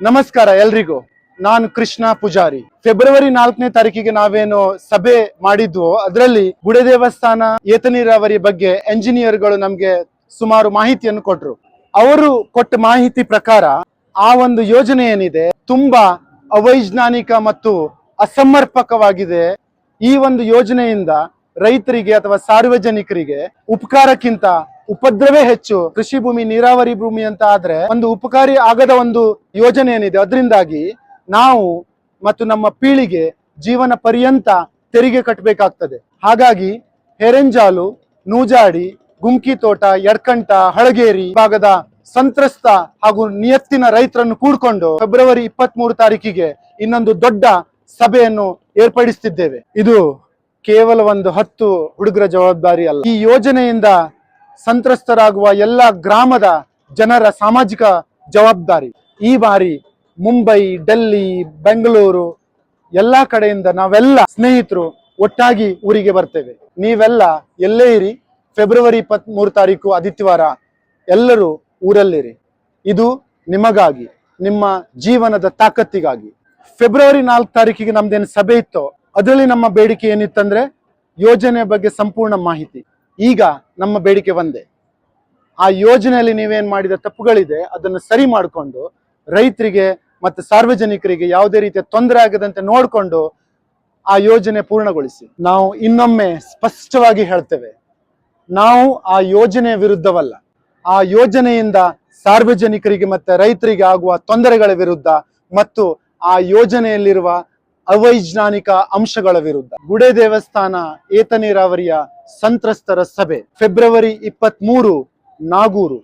ನಮಸ್ಕಾರ ಎಲ್ರಿಗೂ. ನಾನು ಕೃಷ್ಣ ಪೂಜಾರಿ. ಫೆಬ್ರವರಿ ನಾಲ್ಕನೇ ತಾರೀಕಿಗೆ ನಾವೇನು ಸಭೆ ಮಾಡಿದ್ವು, ಅದರಲ್ಲಿ ಗುಡೆ ದೇವಸ್ಥಾನ, ಏತ ನೀರಾವರಿ ಬಗ್ಗೆ ಎಂಜಿನಿಯರ್ಗಳು ನಮ್ಗೆ ಸುಮಾರು ಮಾಹಿತಿಯನ್ನು ಕೊಟ್ರು. ಅವರು ಕೊಟ್ಟ ಮಾಹಿತಿ ಪ್ರಕಾರ ಆ ಒಂದು ಯೋಜನೆ ಏನಿದೆ, ತುಂಬಾ ಅವೈಜ್ಞಾನಿಕ ಮತ್ತು ಅಸಮರ್ಪಕವಾಗಿದೆ. ಈ ಒಂದು ಯೋಜನೆಯಿಂದ ರೈತರಿಗೆ ಅಥವಾ ಸಾರ್ವಜನಿಕರಿಗೆ ಉಪಕಾರಕ್ಕಿಂತ ಉಪದ್ರವೇ ಹೆಚ್ಚು. ಕೃಷಿ ಭೂಮಿ, ನೀರಾವರಿ ಭೂಮಿ ಅಂತ ಆದ್ರೆ ಒಂದು ಉಪಕಾರಿ ಆಗದ ಒಂದು ಯೋಜನೆ ಏನಿದೆ? ಅದರಿಂದಾಗಿ ನಾವು ಮತ್ತು ನಮ್ಮ ಪೀಳಿಗೆ ಜೀವನ ಪರ್ಯಂತ ತೆರಿಗೆ ಕಟ್ಟಬೇಕಾಗ್ತದೆ ಹಾಗಾಗಿ ಹೆರೆಂಜಾಲು, ನೂಜಾಡಿ ಗುಂಕಿ ತೋಟ ಎಡ್ಕಂಟ ಹಳಗೇರಿ ಭಾಗದ ಸಂತ್ರಸ್ತ ಹಾಗೂ ನಿಯತ್ತಿನ ರೈತರನ್ನು ಕೂಡ್ಕೊಂಡು ಫೆಬ್ರವರಿ ಇಪ್ಪತ್ತ್ ಮೂರು ತಾರೀಕಿಗೆ ಇನ್ನೊಂದು ದೊಡ್ಡ ಸಭೆಯನ್ನು ಏರ್ಪಡಿಸುತ್ತಿದ್ದೇವೆ ಇದು ಕೇವಲ ಒಂದು ಹತ್ತು ಹುಡುಗರ ಜವಾಬ್ದಾರಿ ಅಲ್ಲ. ಈ ಯೋಜನೆಯಿಂದ ಸಂತ್ರಸ್ತರಾಗುವ ಎಲ್ಲ ಗ್ರಾಮದ ಜನರ ಸಾಮಾಜಿಕ ಜವಾಬ್ದಾರಿ. ಈ ಬಾರಿ ಮುಂಬೈ, ಡೆಲ್ಲಿ, ಬೆಂಗಳೂರು ಎಲ್ಲಾ ಕಡೆಯಿಂದ ನಾವೆಲ್ಲ ಸ್ನೇಹಿತರು ಒಟ್ಟಾಗಿ ಊರಿಗೆ ಬರ್ತೇವೆ. ನೀವೆಲ್ಲ ಎಲ್ಲೇ ಇರಿ, ಫೆಬ್ರವರಿ ಇಪ್ಪತ್ತ್ ಮೂರು ತಾರೀಕು ಆದಿತ್ಯವಾರ ಎಲ್ಲರೂ ಊರಲ್ಲಿರಿ. ಇದು ನಿಮಗಾಗಿ, ನಿಮ್ಮ ಜೀವನದ ತಾಕತ್ತಿಗಾಗಿ. ಫೆಬ್ರವರಿ ನಾಲ್ಕು ತಾರೀಕಿಗೆ ನಮ್ದೇನು ಸಭೆ ಇತ್ತೋ, ಅದರಲ್ಲಿ ನಮ್ಮ ಬೇಡಿಕೆ ಏನಿತ್ತಂದ್ರೆ ಯೋಜನೆ ಬಗ್ಗೆ ಸಂಪೂರ್ಣ ಮಾಹಿತಿ. ಈಗ ನಮ್ಮ ಬೇಡಿಕೆ ಒಂದೇ. ಆ ಯೋಜನೆಯಲ್ಲಿ ನೀವೇನ್ ಮಾಡಿದ ತಪ್ಪುಗಳಿದೆ, ಅದನ್ನು ಸರಿ ಮಾಡಿಕೊಂಡು ರೈತರಿಗೆ ಮತ್ತು ಸಾರ್ವಜನಿಕರಿಗೆ ಯಾವುದೇ ರೀತಿಯ ತೊಂದರೆ ಆಗದಂತೆ ನೋಡಿಕೊಂಡು ಆ ಯೋಜನೆ ಪೂರ್ಣಗೊಳಿಸಿ. ನಾವು ಇನ್ನೊಮ್ಮೆ ಸ್ಪಷ್ಟವಾಗಿ ಹೇಳ್ತೇವೆ, ನಾವು ಆ ಯೋಜನೆಯ ವಿರುದ್ಧವಲ್ಲ. ಆ ಯೋಜನೆಯಿಂದ ಸಾರ್ವಜನಿಕರಿಗೆ ಮತ್ತೆ ರೈತರಿಗೆ ಆಗುವ ತೊಂದರೆಗಳ ವಿರುದ್ಧ ಮತ್ತು ಆ ಯೋಜನೆಯಲ್ಲಿರುವ ಅವೈಜ್ಞಾನಿಕ ಅಂಶಗಳ ವಿರುದ್ಧ. ಗುಡೆ ದೇವಸ್ಥಾನ ಏತ ನೀರಾವರಿಯ ಸಂತ್ರಸ್ತರ ಸಭೆ. ಫೆಬ್ರವರಿ ಇಪ್ಪತ್ತ್ ಮೂರು ನಾಗೂರು.